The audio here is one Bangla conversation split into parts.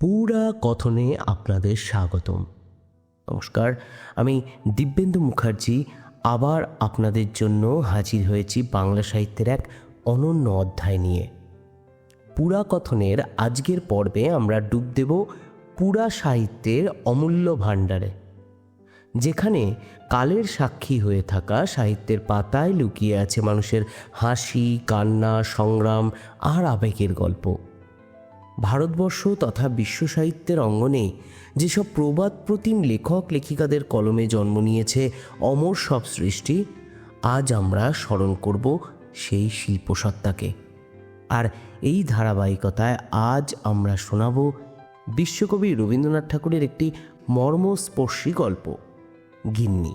পুরা কথনে আপনাদের স্বাগতম। নমস্কার, আমি দিব্যেন্দু মুখার্জি, আবার আপনাদের জন্য হাজির হয়েছি বাংলা সাহিত্যের এক অনন্য অধ্যায় নিয়ে। পুরা কথনের আজকের পর্বে আমরা ডুব দেব পুরা সাহিত্যের অমূল্য ভাণ্ডারে, যেখানে কালের সাক্ষী হয়ে থাকা সাহিত্যের পাতায় লুকিয়ে আছে মানুষের হাসি, কান্না, সংগ্রাম আর আবেগের গল্প। ভারতবর্ষ তথা বিশ্ব সাহিত্যের অঙ্গনে যেসব প্রবাদ প্রতিম লেখক লেখিকাদের কলমে জন্ম নিয়েছে অমর সব সৃষ্টি, আজ আমরা স্মরণ করব সেই শিল্পসত্তাকে। আর এই ধারাবাহিকতায় আজ আমরা শোনাব বিশ্বকবি রবীন্দ্রনাথ ঠাকুরের একটি মর্মস্পর্শী গল্প, গিন্নি।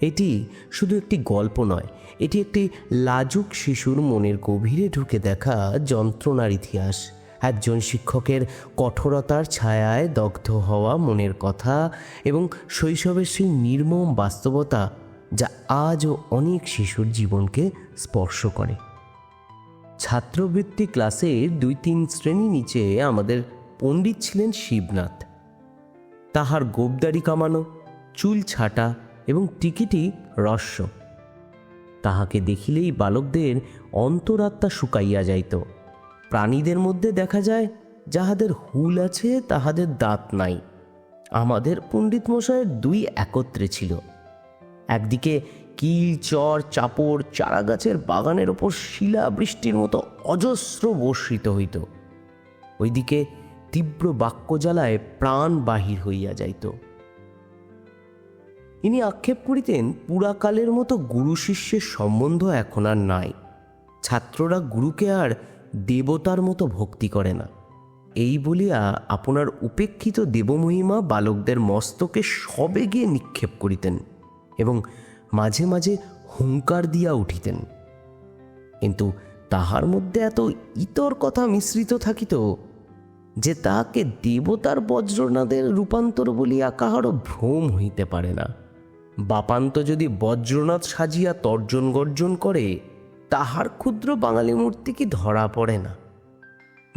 এটি শুধু একটি গল্প নয়, এটি একটি লাজুক শিশুর মনের গভীরে ঢুকে দেখা যন্ত্রণার ইতিহাস। একজন শিক্ষকের কঠোরতার ছায়ায় দগ্ধ হওয়া মনের কথা এবং শৈশবের সেই নির্মম বাস্তবতা যা আজও অনেক শিশুর জীবনকে স্পর্শ করে। ছাত্রবৃত্তি ক্লাসের দুই তিন শ্রেণি নিচে আমাদের পণ্ডিত ছিলেন শিবনাথ। তাহার গোবদারি কামানো, চুল ছাটা এবং টিকিটি রস্য তাহাকে দেখিলেই বালকদের অন্তরাত্মা শুকাইয়া যাইত। প্রাণীদের মধ্যে দেখা যায়, যাহাদের হুল আছে, তাহাদের দাঁত নাই। আমাদের পণ্ডিত মশাইয়ের দুই একত্রে ছিল। একদিকে কিল, চর, চাপড়, চারাগাছের বাগানের ওপর শিলা বৃষ্টির মতো অজস্র বর্ষিত হইত। ওইদিকে তীব্র বাক্য জ্বালায় প্রাণ বাহির হইয়া যাইত। ইনি আক্ষেপ করিতেন, পুরাকালের মতো গুরু শিষ্যের সম্বন্ধ এখন আর নাই। ছাত্ররা গুরুকে আর দেবতার মতো ভক্তি করে না। এই বলিয়া আপনার উপেক্ষিত দেবমহিমা বালকদের মস্তকে সবে গিয়ে নিক্ষেপ করিতেন এবং মাঝে মাঝে হুঙ্কার দিয়া উঠিতেন। কিন্তু তাহার মধ্যে এত ইতর কথা মিশ্রিত থাকিত যে তাহাকে দেবতার বজ্রনাদের রূপান্তর বলিয়া কাহারও ভ্রম হইতে পারে না। বাপান্ত যদি বজ্রনাথ সাজিয়া তর্জন গর্জন করে তাহার ক্ষুদ্র বাঙালি মূর্তি কি ধরা পড়ে না?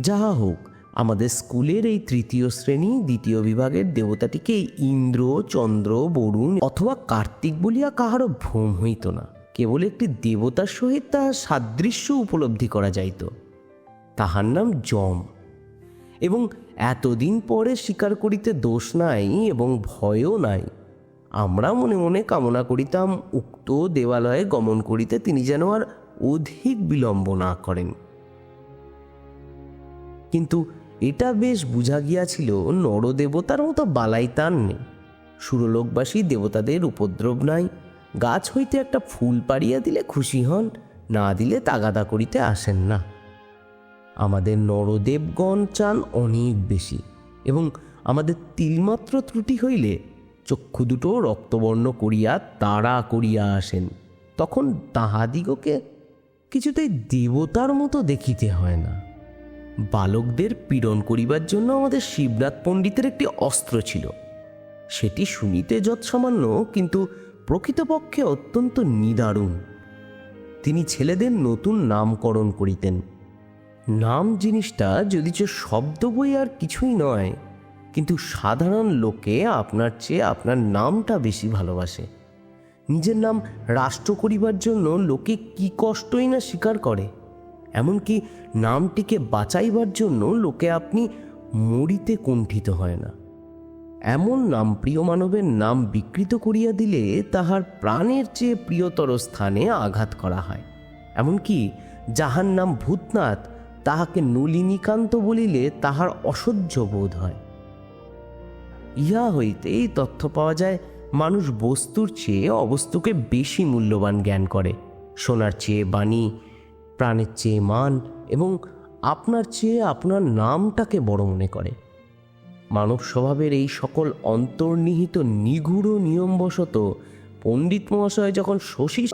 যাহা হোক, আমাদের স্কুলের এই তৃতীয় শ্রেণি, দ্বিতীয় বিভাগের দেবতাটিকে ইন্দ্র, চন্দ্র, বরুণ অথবা কার্তিক বলিয়া কাহারও ভ্রম হইত না। কেবল একটি দেবতার সহিত তাহার সাদৃশ্য উপলব্ধি করা যাইত। তাহার নাম যম। এবং এতদিন পরে স্বীকার করিতে দোষ নাই এবং ভয়ও নাই। আমরা মনে মনে কামনা করিতাম, উক্ত দেবালয়ে গমন করিতে তিনি যেন আর অধিক বিলম্ব না করেন। কিন্তু এটা বেশ বুঝা গিয়াছিল নরদেবতার মতো বালাই তার নেই। সুরলোকবাসী দেবতাদের উপদ্রব নাই, গাছ হইতে একটা ফুল পাড়িয়া দিলে খুশি হন, না দিলে তাগাদা করিতে আসেন না। আমাদের নরদেবগণ চান অনেক বেশি এবং আমাদের তিলমাত্র ত্রুটি হইলে চক্ষু দুটো রক্তবর্ণ করিয়া তাড়া করিয়া আসেন, তখন তাহাদিগকে কিছুতেই দেবতার মতো দেখিতে হয় না। বালকদের পীড়ন করিবার জন্য আমাদের শিবনাথ পণ্ডিতের একটি অস্ত্র ছিল। সেটি শুনিতে যৎসামান্য, কিন্তু প্রকৃতপক্ষে অত্যন্ত নিদারুণ। তিনি ছেলেদের নতুন নামকরণ করিতেন। নাম জিনিসটা যদি যদিচ শব্দ বই আর কিছুই নয়, কিন্তু সাধারণ লোকে আপনার চেয়ে আপনার নামটা বেশি ভালোবাসে। নিজের নাম রাষ্ট্র করিবার জন্য লোকে কি কষ্টই না স্বীকার করে। এমনকি নামটিকে বাঁচাইবার জন্য লোকে আপনি মরিতে কুণ্ঠিত হয় না। এমন নাম প্রিয় মানবের নাম বিকৃত করিয়া দিলে তাহার প্রাণের চেয়ে প্রিয়তর স্থানে আঘাত করা হয়। এমনকি যাহার নাম ভূতনাথ, তাহাকে নলিনীকান্ত বলিলে তাহার অসহ্য বোধ হয়। ইহা হইতে এই তথ্য পাওয়া যায় মানুষ বস্তুর চেয়ে অবস্তুকে বেশি মূল্যবান জ্ঞান করে। সোনার চেয়ে বাণী, প্রাণের চেয়ে মান এবং আপনার চেয়ে আপনার নামটাকে বড় মনে করে। মানব স্বভাবের এই সকল অন্তর্নিহিত নিগূঢ় নিয়মবশত পণ্ডিত মহাশয় যখন শশী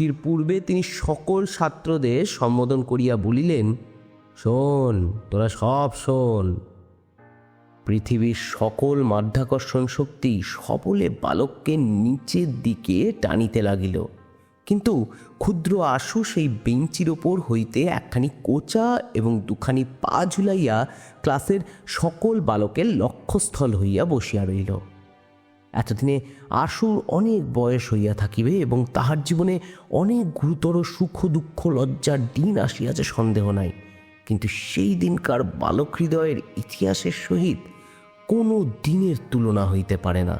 ছুটির পূর্বে তিনি সকল ছাত্রদের সম্বোধন করিয়া বলিলেন, শোন, তোরা সব শোন। পৃথিবীর সকল মাধ্যাকর্ষণ শক্তি সবলে বালককে নিচের দিকে টানিতে লাগিল। কিন্তু ক্ষুদ্র আশু সেই বেঞ্চির ওপর হইতে একখানি কোচা এবং দুখানি পা ঝুলাইয়া ক্লাসের সকল বালকের লক্ষ্যস্থল হইয়া বসিয়া রইল এতদিনে আশুর অনেক বয়স হইয়া থাকিবে এবং তাহার জীবনে অনেক গুরুতর সুখ, দুঃখ, লজ্জার দিন আসিয়াছে, সন্দেহ নাই। কিন্তু সেই দিনকার বালক হৃদয়ের ইতিহাসের সহিত কোনো দিনের তুলনা হইতে পারে না।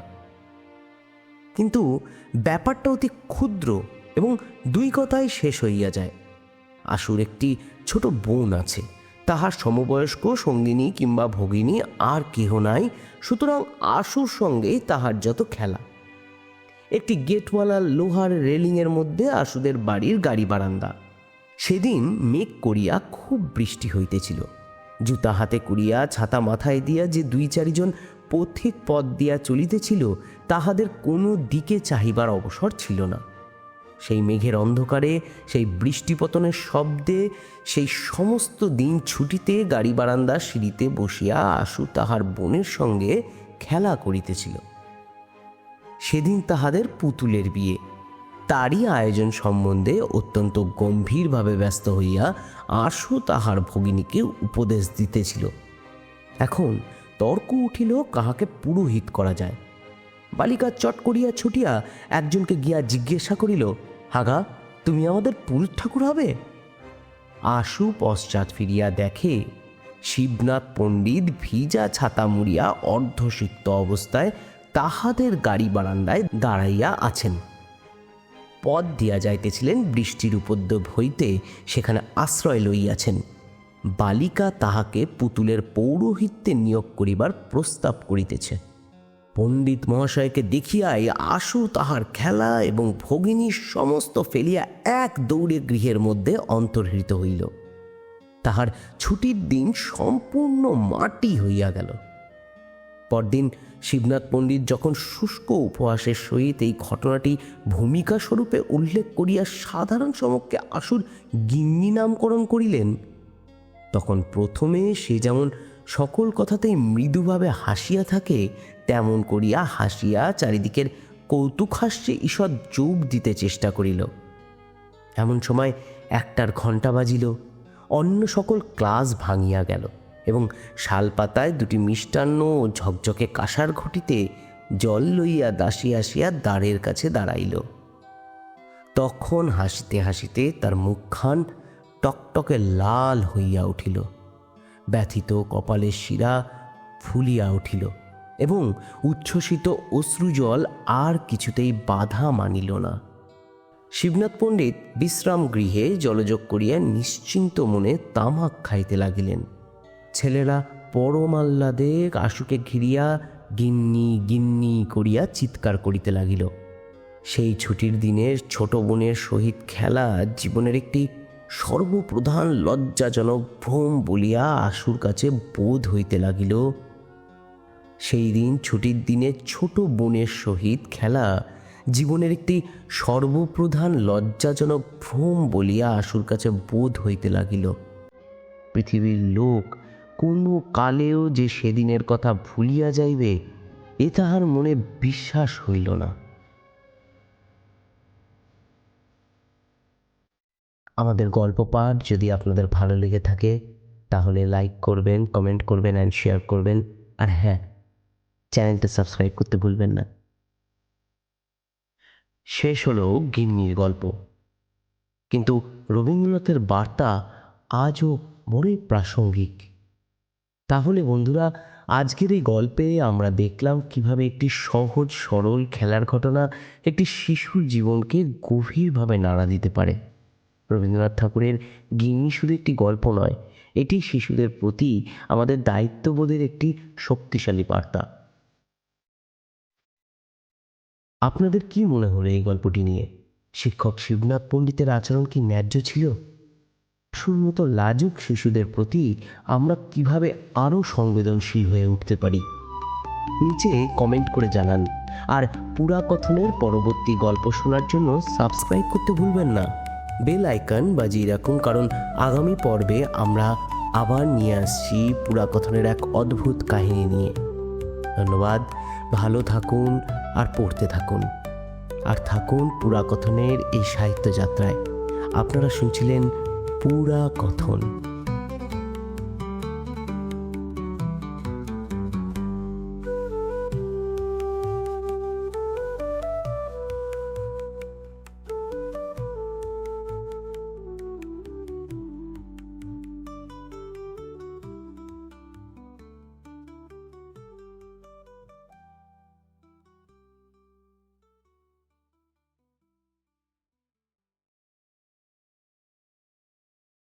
কিন্তু ব্যাপারটা অতি ক্ষুদ্র এবং দুই কথায় শেষ হইয়া যায়। আশুর একটি ছোট বোন আছে। তাহার সমবয়স্ক সঙ্গিনী কিংবা ভগিনী আর কেহ নাই, সুতরাং আশুর সঙ্গেই তাহার যত খেলা। একটি গেটওয়ালা লোহার রেলিংয়ের মধ্যে আশুদের বাড়ির গাড়ি বারান্দা। সেদিন মেঘ করিয়া খুব বৃষ্টি হইতেছিল। জুতা হাতে করিয়া ছাতা মাথায় দিয়া যে দুই চারিজন পথিক পথ দিয়া চলিতেছিল, তাহাদের কোনো দিকে চাহিবার অবসর ছিল না। সেই মেঘের অন্ধকারে, সেই বৃষ্টিপতনের শব্দে, সেই সমস্ত দিন ছুটিতে গাড়ি বারান্দা সিঁড়িতে বসিয়া আশু তাহার বোনের সঙ্গে খেলা করিতেছিল। সেদিন তাহাদের পুতুলের বিয়ে। তারই আয়োজন সম্বন্ধে অত্যন্ত গম্ভীরভাবে ব্যস্ত হইয়া আশু তাহার ভগিনীকে উপদেশ দিতেছিল। এখন তর্ক উঠিল কাহাকে পুরোহিত করা যায়। বালিকা চট করিয়া ছুটিয়া একজনকে গিয়া জিজ্ঞাসা করিল হাগা, তুমি আমাদের পুরুষ ঠাকুর হবে? আশু পশ্চাৎ ফিরিয়া দেখে, শিবনাথ পণ্ডিত ভিজা ছাতা মুড়িয়া অর্ধসিক্ত অবস্থায় তাহাদের গাড়ি বারান্দায় দাঁড়াইয়া আছেন। পথ দিয়া যাইতেছিলেন বৃষ্টির উপদ্রব হইতে সেখানে আশ্রয় লইয়াছেন। বালিকা তাহাকে পুতুলের পৌরোহিত্যে নিয়োগ করিবার প্রস্তাব করিতেছে। পণ্ডিত মহাশয়কে দেখিয়াই আশু তাহার খেলা এবং ভগিনীর সমস্ত ফেলিয়া এক দৌড়ে গৃহের মধ্যে অন্তর্হিত হইল। তাহার ছুটির দিন সম্পূর্ণ মাটি হইয়া গেল। পরদিন শিবনাথ পণ্ডিত যখন শুষ্ক উপহাসের সহিত এই ঘটনাটি ভূমিকা স্বরূপে উল্লেখ করিয়া সাধারণ সমক্ষে আসুর গিন্নি নামকরণ করিলেন, তখন প্রথমে সে যেমন সকল কথাতেই মৃদুভাবে হাসিয়া থাকে তেমন করিয়া হাসিয়া চারিদিকের কৌতুক হাস্যে ঈষৎ যোগ দিতে চেষ্টা করিল। এমন সময় একটার ঘণ্টা বাজিল, অন্য সকল ক্লাস ভাঙিয়া গেল এবং শালপাতায় দুটি মিষ্টান্ন ও ঝকঝকে কাঁসার ঘটিতে জল লইয়া দাসী আসিয়া দ্বারের কাছে দাঁড়াইল। তখন হাসিতে হাসিতে তার মুখখান টকটকে লাল হইয়া উঠিল, ব্যথিত কপালের শিরা ফুলিয়া উঠিল। এবং উচ্ছ্বসিত অশ্রুজল আর কিছুতেই বাধা মানিল না। শিবনাথ পণ্ডিত বিশ্রাম গৃহে জলযোগ করিয়া নিশ্চিন্ত মনে তামাক খাইতে লাগিলেন। ছেলেরা পরম আহ্লাদে আশুকে ঘিরিয়া গিন্নি গিন্নি করিয়া চিৎকার করিতে লাগিল। সেই ছুটির দিনের ছোট বোনের সহিত খেলা জীবনের একটি সর্বপ্রধান লজ্জাজনক ভ্রম বলিয়া আশুর কাছে বোধ হইতে লাগিল সেই দিন ছুটির দিনে ছোট বোনের সহিত খেলা জীবনের একটি সর্বপ্রধান লজ্জাজনক ভ্রম বলিয়া আশুর কাছে বোধ হইতে লাগিল। পৃথিবীর লোক কোনো কালেও যে সেদিনের কথা ভুলিয়া যাইবে, এ তাহার মনে বিশ্বাস হইল না। আমাদের গল্প পাঠ যদি আপনাদের ভালো লেগে থাকে, তাহলে লাইক করবেন কমেন্ট করবেন অ্যান্ড শেয়ার করবেন। আর হ্যাঁ চ্যানেলটা সাবস্ক্রাইব করতে ভুলবেন না। শেষ হলো গিন্নির গল্প। কিন্তু রবীন্দ্রনাথের বার্তা আজও বড়ই প্রাসঙ্গিক। তাহলে বন্ধুরা, আজকের এই গল্পে আমরা দেখলাম কীভাবে একটি সহজ, সরল খেলার ঘটনা একটি শিশুর জীবনকে গভীরভাবে নাড়া দিতে পারে। রবীন্দ্রনাথ ঠাকুরের গিন্নি শুধু একটি গল্প নয়, এটি শিশুদের প্রতি আমাদের দায়িত্ববোধের একটি শক্তিশালী বার্তা। আপনাদের কি মনে হলো এই গল্পটি নিয়ে? শিক্ষক শিবনাথ পণ্ডিতের আচরণ কি ন্যায্য ছিল? মতো লাজুক শিশুদের প্রতি আমরা কীভাবে আরও সংবেদনশীল হয়ে উঠতে পারি। নিচে কমেন্ট করে জানান। আর পুরাকথনের পরবর্তী গল্প শোনার জন্য সাবস্ক্রাইব করতে ভুলবেন না। বেল আইকন বাজিয়ে রাখুন, কারণ আগামী পর্বে আমরা আবার নিয়ে আসছি পুরাকথনের এক অদ্ভুত কাহিনী নিয়ে। ধন্যবাদ, ভালো থাকুন আর পড়তে থাকুন। আর থাকুন পুরাকথনের এই সাহিত্য যাত্রায়। আপনারা শুনছিলেন পুরা কথন